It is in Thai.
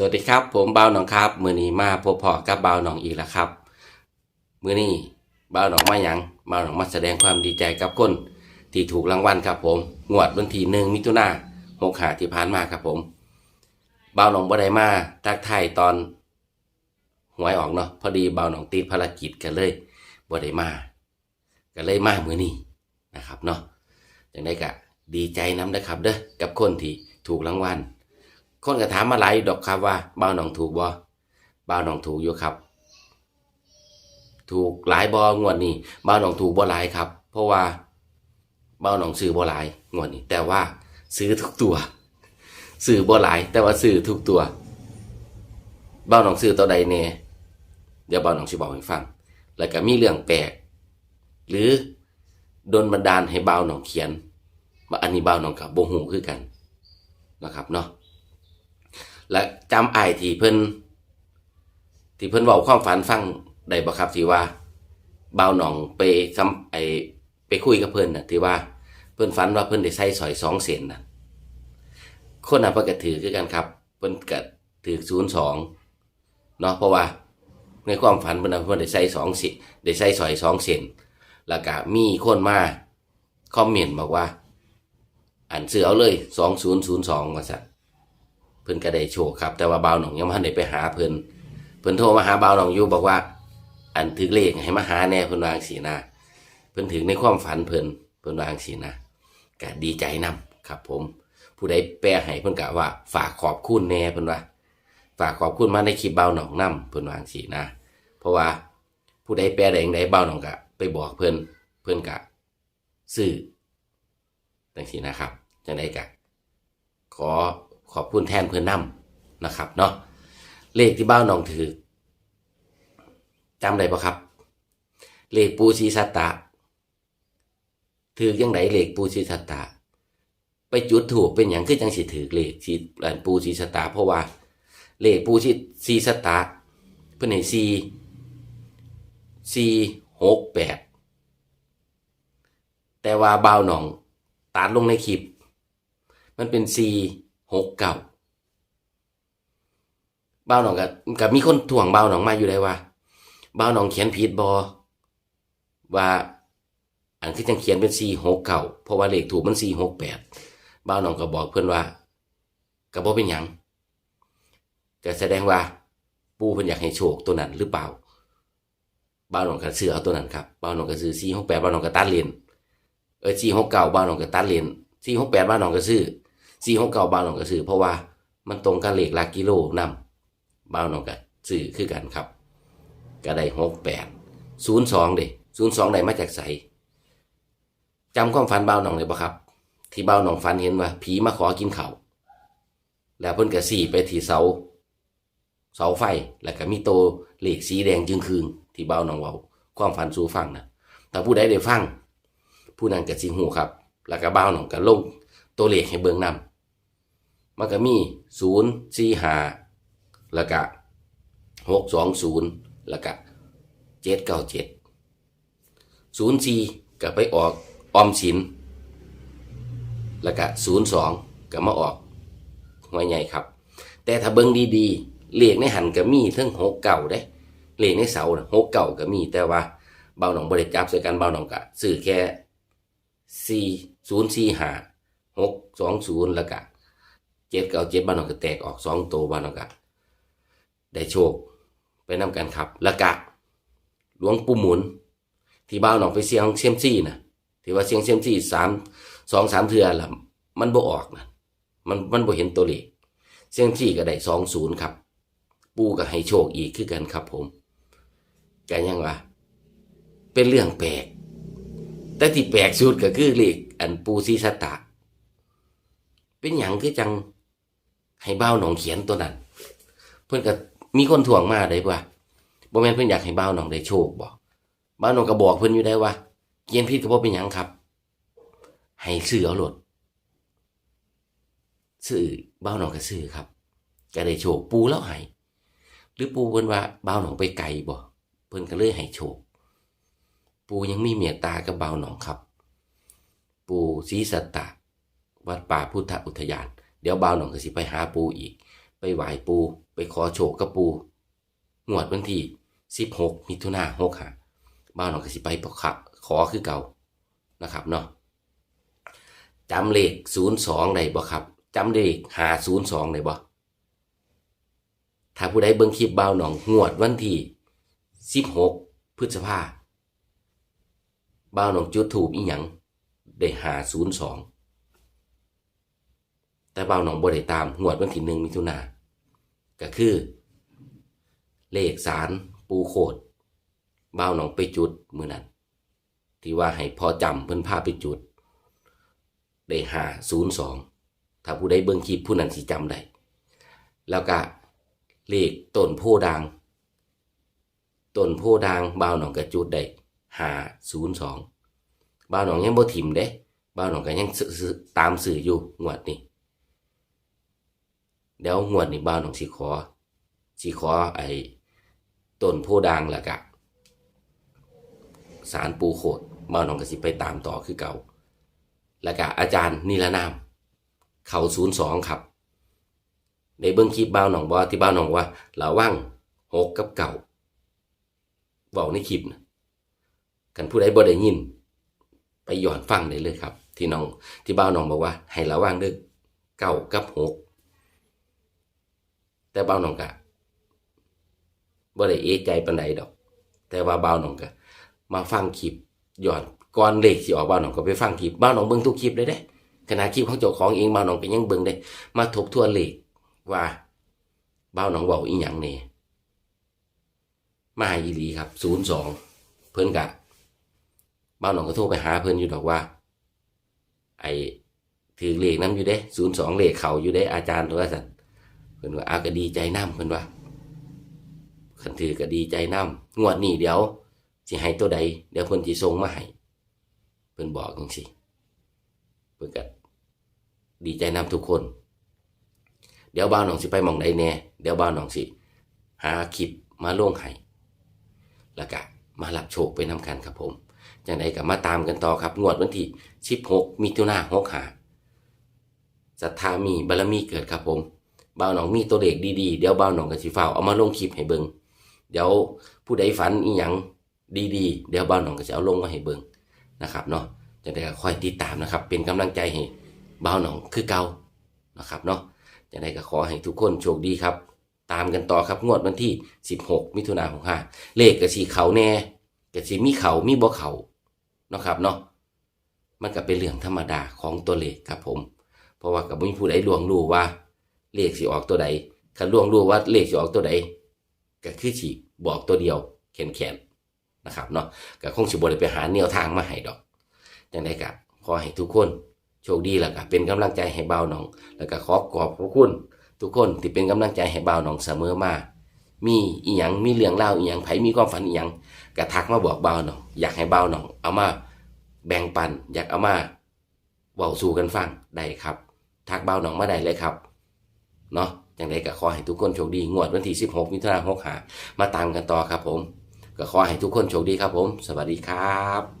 สวัสดีครับ ผมบ่าวหนองครับมือนี้มาพบพอกับบ่าวหนองอีกแล้วครับมือนี้บ่าวหนองมาหยังบ่าวหนองมาแสดงความดีใจกับคนที่ถูกรางวัลครับผมงวดวันที่หนึ่งมิถุนาหกหาที่ผ่านมาครับผมบ่าวหนองบ่ได้มาทักทายตอนหวยออกเนาะพอดีบ่าวหนองติดภารกิจกันเลยบ่ได้มาก็เลยมามือนี้นะครับเนาะจังได้กะดีใจน้ำนะครับเด้อกับคนที่ถูกรางวัล คนก็ถามมาหลายดอกครับว่าบ้าวหนองถูกบ่บ้าวหนองถูกอยู่ครับ ถูกหลายบ่งวดนี้บ้าวหนองถูกบ่หลายครับ เพราะว่าบ้าวหนองซื้อบ่หลายงวดนี้ แต่ว่าซื้อทุกตัวซื้อบ่หลาย แต่ว่าซื้อทุกตัวบ้าวหนองซื้อตัวใดแน่เดี๋ยวบ้าวหนองสิบอกให้ฟัง แล้วก็มีเรื่องแปลก หรือโดนบันดาลให้บ้าวหนองเขียนว่าอันนี้บ้าวหนองกับบ่ฮู้คือกันนะครับเนาะ และจำไอ้ที่เพิ่นที่เพิ่นเว้าความฝันฟังได้บ่ครับที่ว่าบ่าวหนองไปซ้ำไอไปคุยกับเพิ่นน่ะที่ว่าเพิ่นฝันว่าเพิ่นได้ใส่สอยสองเซนน่ะคนน่ะเพิ่นก็ถือคือกันครับ เพิ่นก็ถือ02เนาะเพราะว่าในความฝันเพิ่นน่ะเพิ่นได้ใส่สองเสิได้ใส่สอยสองเซนแล้วก็มีคนมาคอมเมนต์บอกว่า อันซื้อเอาเลย2002ว่าซั่ พิ่นก็ได้โชคครับ แต่ว่าบ่าวหนองยังบ่ได้ไปหาเพิ่นเพิ่นโทรมาหาบ่าวหนองอยู่บอกว่า อันถึกเลขให้มาหาแน่เพิ่นวางสีนะเพิ่นถึงในความฝันเพิ่นเพิ่นวางสีนะก็ดีใจนํครับ ผม ผู้ใดแปลให้เพิ่นก็ว่า ฝากขอบคุณแน่เพิ่นว่า ฝากขอบคุณมาในคลิปบ่าวหนองนํเพิ่นวางสีนะเพราะว่าผู้ใดแปลได้จั่งใดบ่าวหนองก็ไปบอกเพิ่นเพิ่นก็ซื้อจังซี่นะครับจังไดก็ขอ ขอบคุณแทนเพื่อนนำนะครับเนาะเลขที่บ้านน้องถือจำได้ปะครับ เลขปูชีสัตตะถือยังไงเลขปูชีสัตตะไปจุดถูกเป็นอย่างคือจังสิถือเลขชีปูชีสัตตะเพราะว่าเลขปูชีชีสัตตะเพื่อนให้ซีซีหกแปดแต่ว่าเบ่าหนองตัดลงในคลิป มันเป็น C หกเก้าบ้าหนองกับกับมีคนถ่วงบ้าหนองมาอยู่เลยว่าบ้าหนองเขียนผิดบอว่าอันที่จังเขียนเป็น C หกเก้าเพราะว่าเลขถูกมัน C หกแปดบ้าหนองก็บอกเพื่อนว่าก็บ่เป็นหยังก็แสดงว่าปูเพิ่นอยากให้โชคตัวนั้นหรือเปล่าบ้าหนองก็ซื้อเอาตัวนั้นครับบ้าหนองก็ซื้อ C หกแปดบ้าหนองก็ตัดเลนเออ C หกเก้าบ้าหนองก็ตัดเลนสี่หกแปดบ้าหนองกระซื้อ สี่หกเก้าบ้านหนองกระซื้อเพราะว่ามันตรงกับเลขหลักกิโลนำบ้านหนองกระซื้อคือกันครับก็ได้หกแปดศูนย์สองเด้ศูนย์สองได้มาจากใสจำความฝันบ้าวหนองเลยปะครับ ที่บ้าวหนองฝันเห็นว่าผีมาขอกินเขาแล้วเพิ่นกระสี่ไปที่เสาเสาไฟแล้วก็มีโตวเลขสีแดงจึงคืนที่บ้าวหนองเว้าความฝันสู่ฟังนะถ้าผู้ใดได้ฟัง ผู้นั้นก็สิหูครับ แล้วก็บ้าวหนองก็ลงตัวเหลขให้เบิ่งนำ มันก็มีศูนย์สี่ห้าแล้วก็หกสองศูนย์แล้วก็เจ็ดเก้าเจ็ดศูนย์สี่ก็ไปออกออมสิน แล้วก็ศูนย์สองก็มาออกหัวใหญ่ครับ แต่ถ้าเบิ่งดีๆเลขในหันก็มีทั้งหกเก่าเด้เลขในเสาหกเก่าก็มีแต่ว่าเบาหนองบริจับใส่กันเบาหนองก็ซื้อแค่สี่ศูนย์สี่ห้าหกสองศูนย์แล้วก็ เจ็ดก็เก้าเจ็ดบ้านนองก็แตกออกสองตัวบ้านนองก็ได้โชคไปนำกันครับแล้วก็หลวงปู่หมุน ที่บ้านนองไปเสียงเซียมซี่นะที่ว่าเสียงเซียมซี่สามสองสามเทือละมันบ่ออกนะมันมันบ่เห็นตัวเลขเซียมซี่ก็ได้สองศูนย์ครับ ปูก็ให้โชคอีกคือกันครับผมแกยังว่าเป็นเรื่องแปลก แต่ที่แปลกสุดก็คือเลขอันปูซีสตะ เป็นอย่างคือจัง ให้บ้าวหนองเขียนตัวนั้น เพื่อนก็มีคนถ่วงมาได้ว่าบ่แม่นเพิ่อนอยากให้บ้าวหนองได้โชคบ่บ้าวหนองก็บอกเพิ่อนอยู่ได้ว่าเขียนผิดก็บ่เป็นหยังครับ ให้ซื้อเอาโลดซื้อบ้าวหนองก็ซื้อครับก็ได้โชคปูแล้วให้หรือปูเพิ่นว่าบ้าวหนองไปไกลบ่เพิ่นก็เลยให้โชคปูยังมีเมตตากับบ่าวหนองครับ ปูศรีสัตตะวัดป่าพุทธอุทยาน เดี๋ยวบ่าวหนองก็สิไปหาปูอีก ไปไหว้ปู ไปขอโชคกับปูงวดวันที่สิบหกมิถุนาหกหาบ้าวหนองก็สิไปขอขอคือเก่านะครับเนาะจำเลขศูนย์สองได้บ่ครับจำเลขหาศูนย์สองได้บ่ถ้าผู้ใดเบิ่งคลิปบ้าวหนองงวดวันที่สิบหกพฤษภาบ้าวหนองจุดถูกอีหยังได้หาศูนย์สอง แต่เบาหนองบ่ได้ตามงวดวันที่หนึ่งมิถุนาก็คือ เลขสารปูโคดเบาหนองไปจุดมือนั้นที่ว่าให้พอจำเพิ่นพาไปจุด ได้หาศูนย์สองถ้าผู้ใดเบิ่งคลิปผู้นั้นสิจำได้แล้วก็เลขต้นโพดางต้นโพดางเบาหนองก็จุดได้หาศูนย์สองเบาหนองยังบ่ถิ่มเด้เบาหนองก็ยังตามสื่ออยู่งวดนี้ เดี๋ยวงวดนี้บ้านของสีขอสีขอไอ้ต้นโพดางแล้วกะสารปูโขดบ้านของกสิไปตามต่อคือเก่าแล้วก็อาจารย์นิรนาม เขาศูนย์สองครับ ในเบื้องคลิปบ้านหนองบอที่บ้านหนองว่าระว่างหกกับเก่าบอกในคลิปนะกันผู้ใดบ่ได้ยิน ไปย้อนฟังได้เลยครับ ที่น้องที่บ้านหนองบอกว่า ให้ระว่างเด้อเก่ากับหก แต่เบาหนองกะบ่ได้เอใจปานใดดอก แต่ว่าเบาหนองกะมาฟังคลิปย้อนก่อนเลขสิออกเบาหนองก็ไปฟังคลิปเบาหนองเบิ่งทุกคลิปเลยเด้ขณะคลิปของเจ้าของเองเบาหนองก็ยังเบิ่งได้ มาทบทวนเลขว่าเบาหนองเว้าอีหยังแน่มาอีหลีครับ02เพิ่นกะเบาหนองก็โทรไปหาเพิ่นอยู่ดอกว่า ไอถือเลขนํอยู่เด้02เลขเขาอยู่เด้อาจารย์ตัวสัน เพิ่นว่าอาก็ดีใจน้ำเพิ่นว่าคันถือก็ดีใจน้ำงวดนี้เดี๋ยวสิให้ตัวใดเดี๋ยวเพิ่นสิส่งมาให้เพิ่นบอกจังซี่เพิ่นก็ดีใจน้ำทุกคน เดี๋ยวบ่าวหนองสิไปหม่องใดแน่เดี๋ยวบ่าวหนองสิหาคลิปมาลงให้แล้วก็มารับโชคไปนำกันครับผมจังไดก็มาตามกันต่อครับ งวดวันที่16มิถุนายน65ศรัทธามีบารมีเกิดครับผม บ่าวหนองมีตัวเลขดีๆ เดี๋ยวบ่าวหนองกับสิฟ้าเอามาลงคลิปให้เบิงเดี๋ยวผู้ใดฝันอีหยังดีๆ เดี๋ยวบ่าวหนองก็จะเอาลงมาให้เบิงนะครับเนาะจะได้คอยติดตามนะครับ เป็นกำลังใจให้บ่าวหนองคือเก่านะครับเนาะจะได้ก็ขอให้ทุกคนโชคดีครับ ตามกันต่อครับงวดวันที่ 16 มิถุนายน65เลขกับสีเขาแน่กับสีมีเขามีบ่เขานะครับเนาะมันก็เป็นเรื่องธรรมดาของตัวเลขครับผม เพราะว่ากับมีผู้ใดลวงรู้ว่า เลขสิออกตัวใดคันล่วงรู้ว่าเลขสิออกตัวใดก็คือสิบอกตัวเดียวแขนแขนนะครับเนาะก็คงสิบ่ได้ไปหาแนวทางมาให้ดอกจังไดก็ขอให้ทุกคนโชคดีแล้วก็เป็นกำลังใจให้บ่าวหนอง แล้วก็ขอขอบพระคุณ ทุกคนที่เป็นกำลังใจให้บ่าวหนองเสมอมามีอีหยังมีเรื่องเล่าอีหยังไผมีความฝันอีหยังก็ทักมาบอกเบาหนองอยากให้เบาหนองเอามาแบ่งปันอยากเอามาเว้าสู่กันฟังได้ครับ ทักเบาหนองมาได้เลยครับ เนาะอย่างไรก็ขอให้ทุกคนโชคดี งวดวันที่ 16 มิถุนายน65มาตามกันต่อครับผม ก็ขอให้ทุกคนโชคดีครับผม สวัสดีครับ